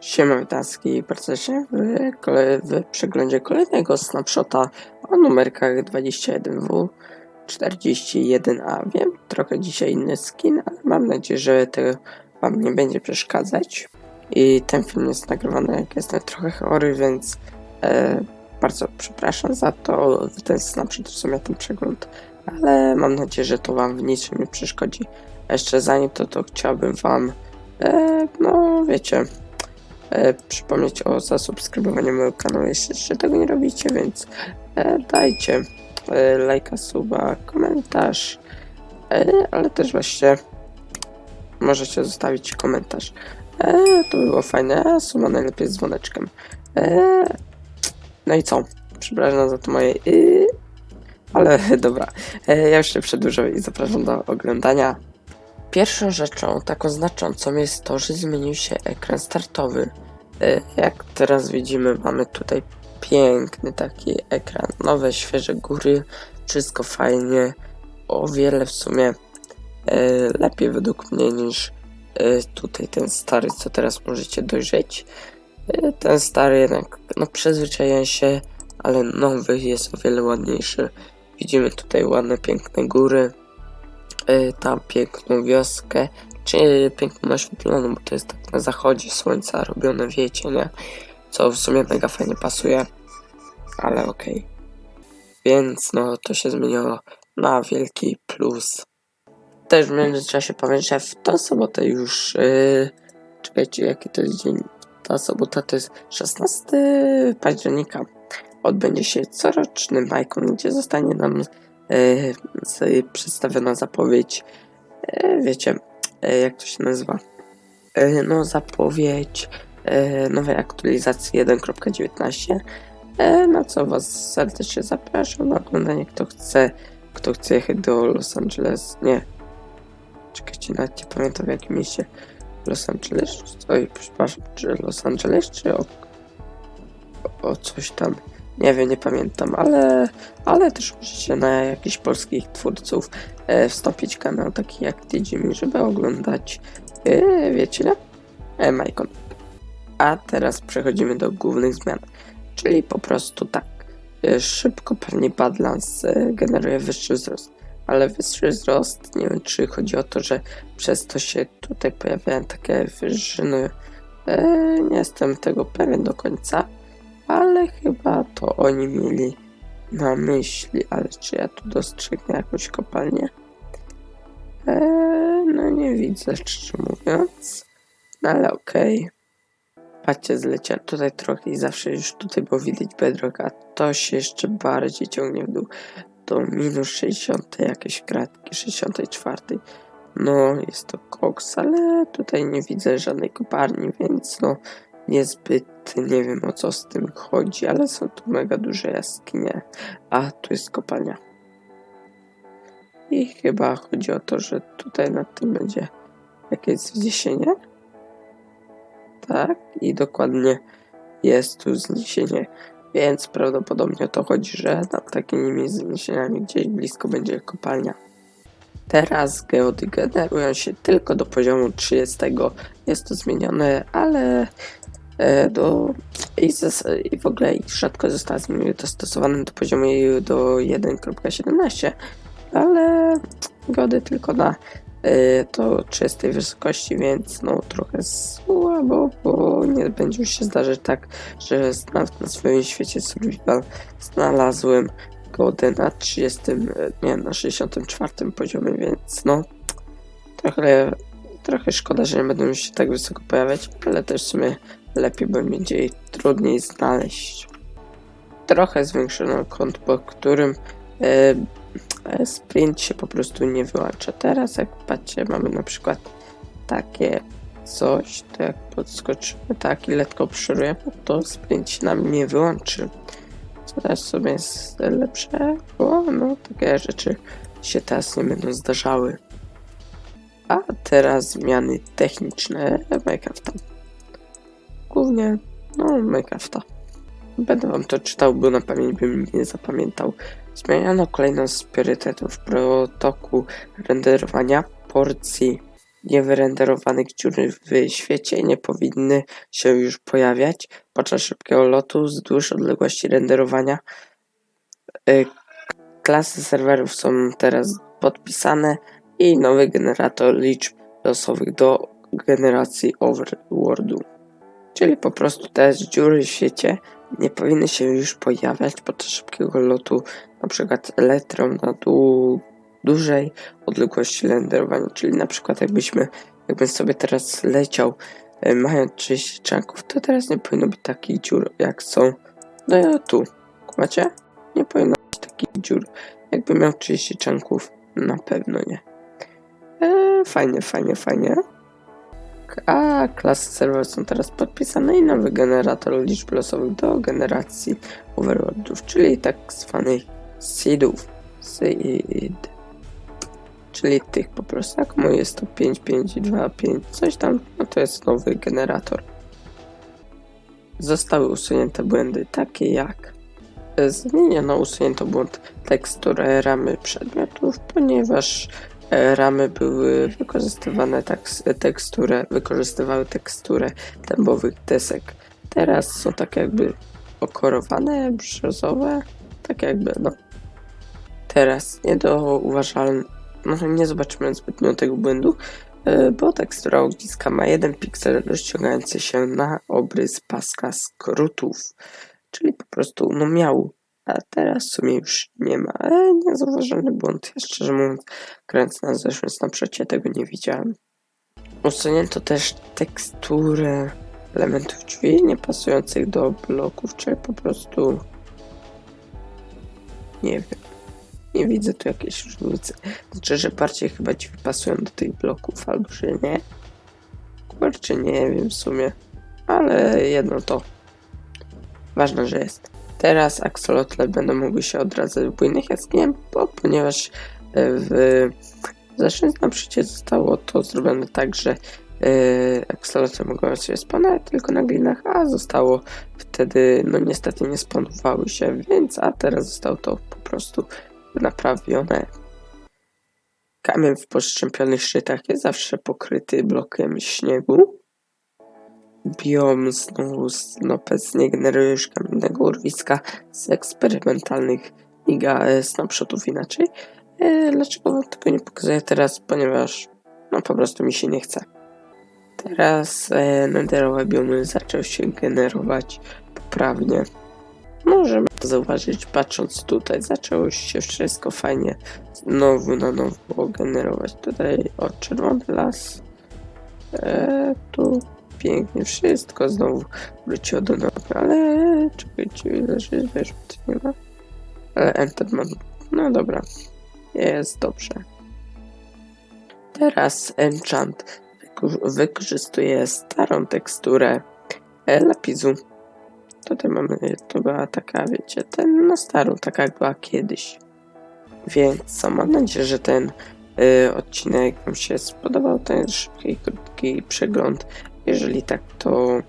Siema bardzo serdecznie w, w przeglądzie kolejnego snapshota o numerkach 21W 41A. Wiem, trochę dzisiaj inny skin, ale mam nadzieję, że to Wam nie będzie przeszkadzać. I ten film jest nagrywany jak jestem trochę chory, więc e, bardzo przepraszam za to, ten snapshot w sumie ten przegląd, ale mam nadzieję, że to Wam w niczym nie przeszkodzi. A jeszcze zanim to, to chciałbym Wam, e, no wiecie, e, przypomnieć o zasubskrybowaniu mojego kanału, jeśli jeszcze tego nie robicie, więc e, dajcie e, lajka, suba, komentarz, e, ale też właśnie możecie zostawić komentarz. E, to by było fajne, a suba najlepiej z dzwoneczkiem. E, no i co? Przepraszam za to moje y, ale dobra, e, ja już nie przedłużam i zapraszam do oglądania. Pierwszą rzeczą, taką znaczącą jest to, że zmienił się ekran startowy. E, Jak teraz widzimy, mamy tutaj piękny taki ekran, nowe, świeże góry, wszystko fajnie, o wiele w sumie e, lepiej według mnie niż e, tutaj ten stary, co teraz możecie dojrzeć. Ten stary jednak, no przyzwyczaja się, ale nowy jest o wiele ładniejszy. Widzimy tutaj ładne, piękne góry, e, tam piękną wioskę, czy piękną naświetloną, bo to jest tak na zachodzie słońca robione, wiecie, nie? Co w sumie mega fajnie pasuje, ale okej. Więc no, to się zmieniło na wielki plus. Też w międzyczasie powiem, że w tą sobotę już, yy, czekajcie, jaki to jest dzień? Ta sobota to jest 16 października. Odbędzie się coroczny Majkon, gdzie zostanie nam yy, przedstawiona zapowiedź, yy, wiecie, yy, jak to się nazywa? Yy, no, zapowiedź yy, nowej aktualizacji 1.19, yy, na co Was serdecznie zapraszam na oglądanie, kto chce, kto chce jechać do Los Angeles, nie, czekajcie, nawet nie pamiętam w jakim mieście, Los Angeles, oj, przepraszam, czy Los Angeles, czy o, o coś tam, nie wiem, nie pamiętam, ale, ale też możecie na jakichś polskich twórców e, wstąpić kanał taki jak Digimi, żeby oglądać, e, wiecie, nie? E, Majkon. A teraz przechodzimy do głównych zmian, czyli po prostu tak, e, szybko pewnie Badlands e, generuje wyższy wzrost, ale wyższy wzrost, nie wiem czy chodzi o to, że przez to się tutaj pojawiają takie wyżyny, e, nie jestem tego pewien do końca, ale chyba to oni mieli na myśli, ale czy ja tu dostrzegnę jakąś kopalnię? Eee, no nie widzę, szczerze mówiąc. No ale okej. Patrzcie, zleciałem tutaj trochę i zawsze już tutaj było widać bedrock, a to się jeszcze bardziej ciągnie w dół. Do minus 60 jakieś kratki, 64. No, jest to koks, ale tutaj nie widzę żadnej kopalni, więc no niezbyt nie wiem o co z tym chodzi, ale są tu mega duże jaskinie. A, tu jest kopalnia. I chyba chodzi o to, że tutaj nad tym będzie jakieś wzniesienie. Tak, i dokładnie jest tu wzniesienie, więc prawdopodobnie o to chodzi, że nad takimi wzniesieniami gdzieś blisko będzie kopalnia. Teraz geody generują się tylko do poziomu 30. Jest to zmienione, ale do i, zas- i w ogóle ich rzadko została zmieniona dostosowane do poziomu do 1.17, ale gody tylko na e, to 30 wysokości, więc no trochę słabo, bo nie będzie już się zdarzać tak, że na swoim świecie survival znalazłem godę na 30, e, nie, na 64 poziomie, więc no trochę, trochę szkoda, że nie będą się tak wysoko pojawiać, ale też w sumie lepiej, będzie jej trudniej znaleźć. Trochę zwiększono kąt, po którym e, e, sprint się po prostu nie wyłącza. Teraz jak patrzcie, mamy na przykład takie coś, to jak podskoczymy tak i lekko przerujemy, to sprint się nam nie wyłączy. Co też sobie jest lepsze, bo no takie rzeczy się teraz nie będą zdarzały. A teraz zmiany techniczne Minecrafta. Głównie, no, Minecrafta. Będę wam to czytał, bo na pamięć bym nie zapamiętał. Zmieniano kolejną z priorytetów protoku renderowania porcji niewyrenderowanych dziur w świecie nie powinny się już pojawiać podczas szybkiego lotu wzdłuż odległości renderowania. Y, Klasy serwerów są teraz podpisane i nowy generator liczb losowych do generacji Overworldu. Czyli po prostu te dziury w świecie nie powinny się już pojawiać podczas szybkiego lotu, na przykład elektrą na dłu- dużej odległości renderowania. Czyli na przykład jakbyśmy, jakbym sobie teraz leciał e, mając 30 czanków, to teraz nie powinno być takich dziur jak są no tu. Macie? Nie powinno być takich dziur. Jakby miał 30 czanków, na pewno nie. E, fajnie, fajnie, fajnie. A klasy serwer są teraz podpisane i nowy generator liczb losowych do generacji overworldów, czyli tak zwanych seedów. Seed. Czyli tych po prostu, jak mój jest to 5, 5, 2, 5, coś tam, no to jest nowy generator. Zostały usunięte błędy takie jak zmieniono usunięto błąd tekstury ramy przedmiotów, ponieważ ramy były wykorzystywane tak, teksturę, wykorzystywały teksturę dębowych desek. Teraz są tak jakby okorowane, brzozowe, tak jakby no. Teraz nie do uważalne, no nie zobaczymy zbytnio tego błędu, e, bo tekstura ogniska ma jeden piksel rozciągający się na obrys paska skrótów, czyli po prostu no miał a teraz w sumie już nie ma, ale niezauważalny błąd. Ja szczerze mówiąc, grając na zeszłym Snapshocie tego nie widziałem. Usunięto też teksturę elementów drzwi niepasujących do bloków, czyli po prostu nie wiem. Nie widzę tu jakiejś różnicy. Znaczy, że bardziej chyba drzwi pasują do tych bloków, albo że nie. Kurczę, nie wiem w sumie. Ale jedno to. Ważne, że jest. Teraz axolotle będą mogły się odradzać w bujnych jaskiniach, bo ponieważ e, w zeszłym Snapshocie zostało to zrobione tak, że yy, axolotle mogą się spanować tylko na glinach, a zostało wtedy, no niestety nie spanowały się, więc a teraz zostało to po prostu naprawione. Kamień w poszczępionych szczytach jest zawsze pokryty blokiem śniegu. Biom znowu Snopec nie generuje już kamiennego urwiska z eksperymentalnych giga e, snapshotów inaczej. E, dlaczego wam tego nie pokazuję teraz? Ponieważ no po prostu mi się nie chce. Teraz e, nenderowe biomy zaczęły się generować poprawnie. Możemy to zauważyć patrząc tutaj. Zaczęło się wszystko fajnie znowu na nowo generować. Tutaj o czerwony las. E, tu pięknie wszystko znowu wróciło do normy, ale czekajcie, że wiesz, nie ma. Ale Enter mam. No dobra, jest dobrze. Teraz Enchant wyko- wykorzystuje starą teksturę lapisu. Tutaj mamy, to była taka, wiecie, ten na starą, taka jak była kiedyś. Więc co, mam nadzieję, że ten y, odcinek Wam się spodobał, ten szybki, krótki przegląd. Jeżeli tak, to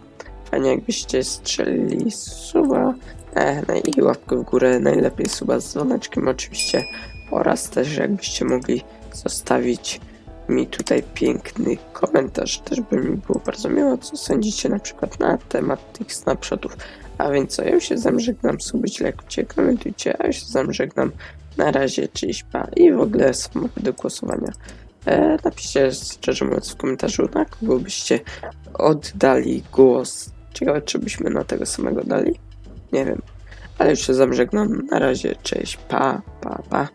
fajnie jakbyście strzelili suba e, no i łapkę w górę, najlepiej suba z dzwoneczkiem oczywiście oraz też jakbyście mogli zostawić mi tutaj piękny komentarz, też by mi było bardzo miło, co sądzicie na przykład na temat tych snapshotów. A więc co, ja już się z wami żegnam, subujcie, lajkujcie, komentujcie, a już się z wami żegnam. Na razie, cześć, pa i w ogóle samochód do głosowania. E, napiszcie szczerze mówiąc w komentarzu, na kogo byście oddali głos. Ciekawe, czy byśmy na tego samego dali? Nie wiem. Ale już się z wami żegnam. Na razie, cześć, pa, pa, pa.